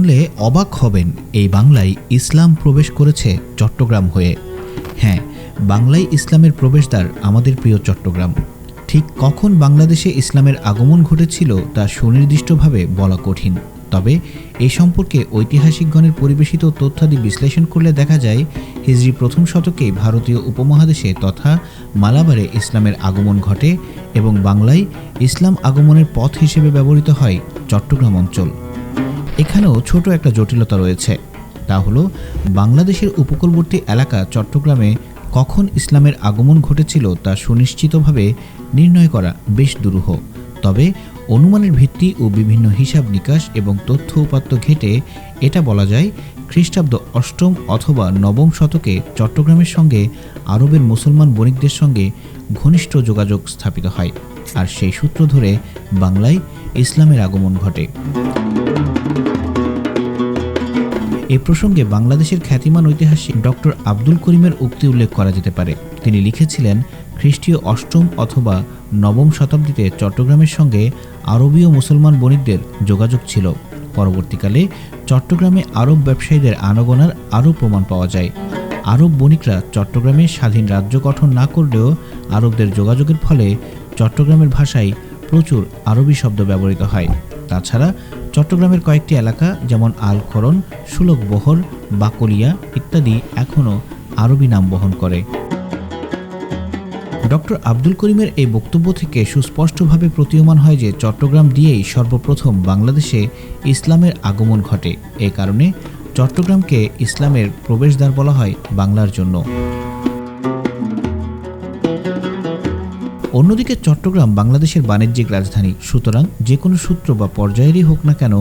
জানলে অবাক হবেন, এই বাংলায় ইসলাম প্রবেশ করেছে চট্টগ্রাম হয়ে। হ্যাঁ বাংলায় ইসলামের প্রবেশদ্বার আমাদের প্রিয় চট্টগ্রাম। ঠিক কখন বাংলাদেশে ইসলামের আগমন ঘটেছিল তা সুনির্দিষ্টভাবে বলা কঠিন। তবে এই সম্পর্কে ঐতিহাসিকগণের পরিবেশিত তথ্যাদি বিশ্লেষণ করলে দেখা যায়, হিজরি প্রথম শতকে ভারতীয় উপমহাদেশে তথা মালাবারে ইসলামের আগমন ঘটে এবং বাংলায় ইসলাম আগমনের পথ হিসেবে ব্যবহৃত হয় চট্টগ্রাম অঞ্চল। এখানেও ছোট একটা জটিলতা রয়েছে। তা হলো, বাংলাদেশের উপকূলবর্তী এলাকা চট্টগ্রামে কখন ইসলামের আগমন ঘটেছিল তা সুনিশ্চিতভাবে নির্ণয় করা বেশ দুরূহ। তবে অনুমানের ভিত্তি ও বিভিন্ন হিসাব নিকাশ এবং তথ্য উপাত্ত ঘেটে এটা বলা যায়, খ্রিস্টাব্দ অষ্টম অথবা নবম শতকে চট্টগ্রামের সঙ্গে আরবের মুসলমান বণিকদের সঙ্গে ঘনিষ্ঠ যোগাযোগ স্থাপিত হয়। আর সেই সূত্র ধরে বাংলায় ইসলামের আগমন ঘটে। এ প্রসঙ্গে বাংলাদেশের খ্যাতিমান ঐতিহাসিক ডক্টর আব্দুল করিমের উক্তি উল্লেখ করা যেতে পারে। তিনি লিখেছিলেন, খ্রিস্টীয় অষ্টম অথবা নবম শতাব্দীতে চট্টগ্রামের সঙ্গে আরবীয় মুসলমান বণিকদের যোগাযোগ ছিল। পরবর্তীকালে চট্টগ্রামে আরব ব্যবসায়ীদের আনাগোনার আরও প্রমাণ পাওয়া যায়। আরব বণিকরা চট্টগ্রামে স্বাধীন রাজ্য গঠন না করলেও আরবদের যোগাযোগের ফলে চট্টগ্রামের ভাষায় প্রচুর আরবি শব্দ ব্যবহৃত হয়। তাছাড়া চট্টগ্রামের কয়েকটি এলাকা যেমন আলখরন, সুলকবহর, বাকলিয়া ইত্যাদি এখনও আরবি নাম বহন করে। ডক্টর আব্দুল করিমের এই বক্তব্য থেকে সুস্পষ্টভাবে প্রতীয়মান হয় যে চট্টগ্রাম দিয়েই সর্বপ্রথম বাংলাদেশে ইসলামের আগমন ঘটে। এ কারণে চট্টগ্রামকে ইসলামের প্রবেশদ্বার বলা হয় বাংলার জন্য। অন্যদিকে চট্টগ্রাম বাংলাদেশের বাণিজ্যিক রাজধানী। সুতরাং যে কোনো সূত্র বা পর্যায়েরই হোক না কেন,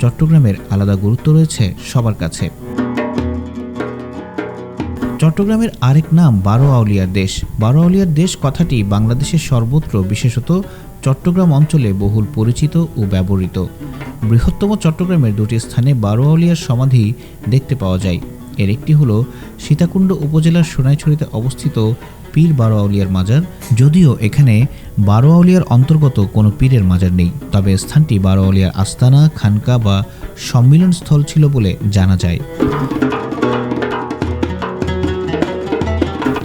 চট্টগ্রামের আলাদা গুরুত্ব রয়েছে সবার কাছে। চট্টগ্রামের আরেক নাম বারো আউলিয়ার দেশ। বারো আউলিয়ার দেশ কথাটি বাংলাদেশের সর্বত্র, বিশেষত চট্টগ্রাম অঞ্চলে বহুল পরিচিত ও ব্যবহৃত। বৃহত্তম চট্টগ্রামের দুটি স্থানে বারো আউলিয়ার সমাধি দেখতে পাওয়া যায়। এর একটি হল সীতাকুণ্ড উপজেলার সোনাইছড়িতে অবস্থিত পীর বারোয়াউলিয়ার মাজার। যদিও এখানে বারোয়াউলিয়ার অন্তর্গত কোনো পীরের মাজার নেই, তবে স্থানটি বারোয়াউলিয়ার আস্তানা, খানকা বা সম্মিলন স্থল ছিল বলে জানা যায়।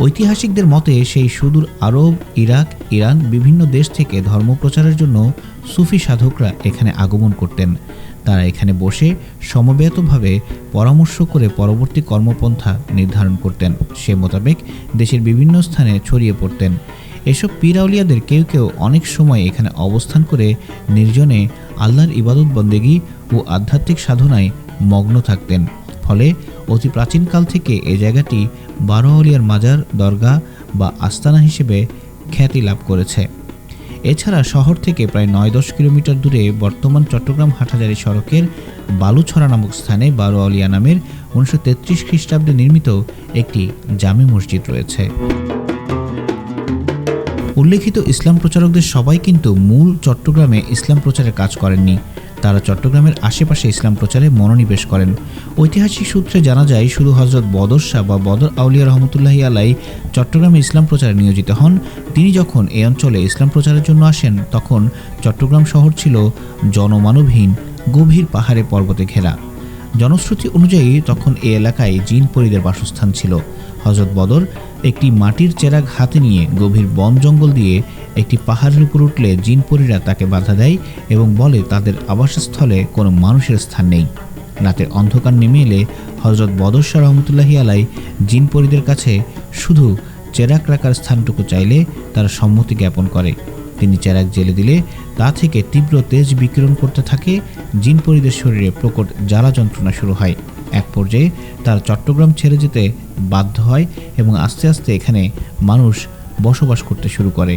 ঐতিহাসিকদের মতে, সেই সুদূর আরব, ইরাক, ইরান বিভিন্ন দেশ থেকে ধর্মপ্রচারের জন্য সুফি সাধকরা এখানে আগমন করতেন। তারা এখানে বসে সমবেতভাবে পরামর্শ করে পরবর্তী কর্মপন্থা নির্ধারণ করতেন। সে মোতাবেক দেশের বিভিন্ন স্থানে ছড়িয়ে পড়তেন। এসব পিরাউলিয়াদের কেউ কেউ অনেক সময় এখানে অবস্থান করে নির্জনে আল্লাহর ইবাদত বন্দেগী ও আধ্যাত্মিক সাধনায় মগ্ন থাকতেন। ফলে অতি প্রাচীনকাল থেকে এ জায়গাটি বারোয়ালিয়ার মাজার, দরগা বা আস্তানা হিসেবে খ্যাতি লাভ করেছে। এছাড়া শহর থেকে প্রায় নয় দশ কিলোমিটার দূরে বর্তমান চট্টগ্রাম হাটহাজারি সড়কের বালুছড়া নামক স্থানে বারোয়ালিয়া নামের উনিশশো তেত্রিশ খ্রিস্টাব্দে নির্মিত একটি জামে মসজিদ রয়েছে। উল্লেখিত ইসলাম প্রচারকদের সবাই কিন্তু মূল চট্টগ্রামে ইসলাম প্রচারের কাজ করেননি। তারা চট্টগ্রামের আশেপাশে ইসলাম প্রচারে মনোনিবেশ করেন। ঐতিহাসিক সূত্রে জানা যায় শুধু হজরত বদর শাহ বা বদর আউলিয়া রহমতুল্লাহি আলাই চট্টগ্রামে ইসলাম প্রচারে নিয়োজিত হন। তিনি যখন এই অঞ্চলে ইসলাম প্রচারের জন্য আসেন, তখন চট্টগ্রাম শহর ছিল জনমানবহীন, গভীর পাহাড়ে পর্বতে ঘেরা। জনশ্রুতি অনুযায়ী, তখন এ এলাকায় জিন পরিদের বাসস্থান ছিল। হজরত বদর একটি মাটির চেরাগ হাতে নিয়ে গভীর বন জঙ্গল দিয়ে একটি পাহাড়ের উপর উঠলে জিনপরীরা তাকে বাধা দেয় এবং বলে, তাদের আবাসস্থলে কোনো মানুষের স্থান নেই। রাতের অন্ধকার নেমে এলে হজরত বদরশাহ রহমতুল্লাহি আলাই জিনপরীদের কাছে শুধু চেরাক রাখার স্থানটুকু চাইলে তারা সম্মতি জ্ঞাপন করে। তিনি চেরাক জেলে দিলে তা থেকে তীব্র তেজ বিকিরণ করতে থাকে জিনপরীদের শরীরে প্রকট জ্বালা যন্ত্রণা শুরু হয়। এক পর্যায়ে তার চট্টগ্রাম ছেড়ে যেতে বাধ্য হয় এবং আস্তে আস্তে এখানে মানুষ বসবাস করতে শুরু করে।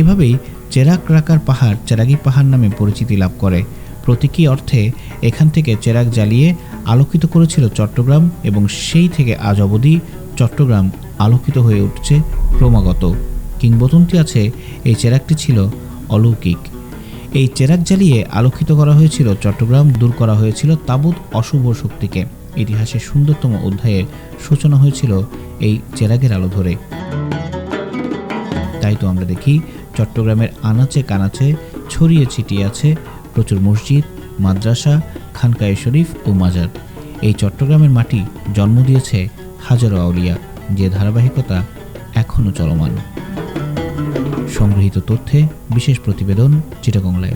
এভাবেই চেরাক রাকার পাহাড় চেরাগি পাহাড় নামে পরিচিতি লাভ করে। প্রতীকী অর্থে এখান থেকে চেরাক জ্বালিয়ে আলোকিত করেছিল চট্টগ্রাম এবং সেই থেকে আজ অবধি চট্টগ্রাম আলোকিত হয়ে উঠছে ক্রমাগত। কিংবদন্তি আছে এই চেরাকটি ছিল অলৌকিক। এই চেরাক জ্বালিয়ে আলোকিত করা হয়েছিল চট্টগ্রাম, দূর করা হয়েছিল তাবুত অশুভ শক্তিকে। ইতিহাসের সুন্দরতম অধ্যায়ের সূচনা হয়েছিল এই চেরাগের আলো ধরে। তাই তো আমরা দেখি চট্টগ্রামের আনাচে কানাচে ছড়িয়ে ছিটিয়ে আছে প্রচুর মসজিদ, মাদ্রাসা, খানকায়ে শরীফ ও মাজার। এই চট্টগ্রামের মাটি জন্ম দিয়েছে হাজারো আউলিয়া। যে ধারাবাহিকতা এখনও চলমান। সংগৃহীত তথ্যে বিশেষ প্রতিবেদন, চিটাগং লাইভ।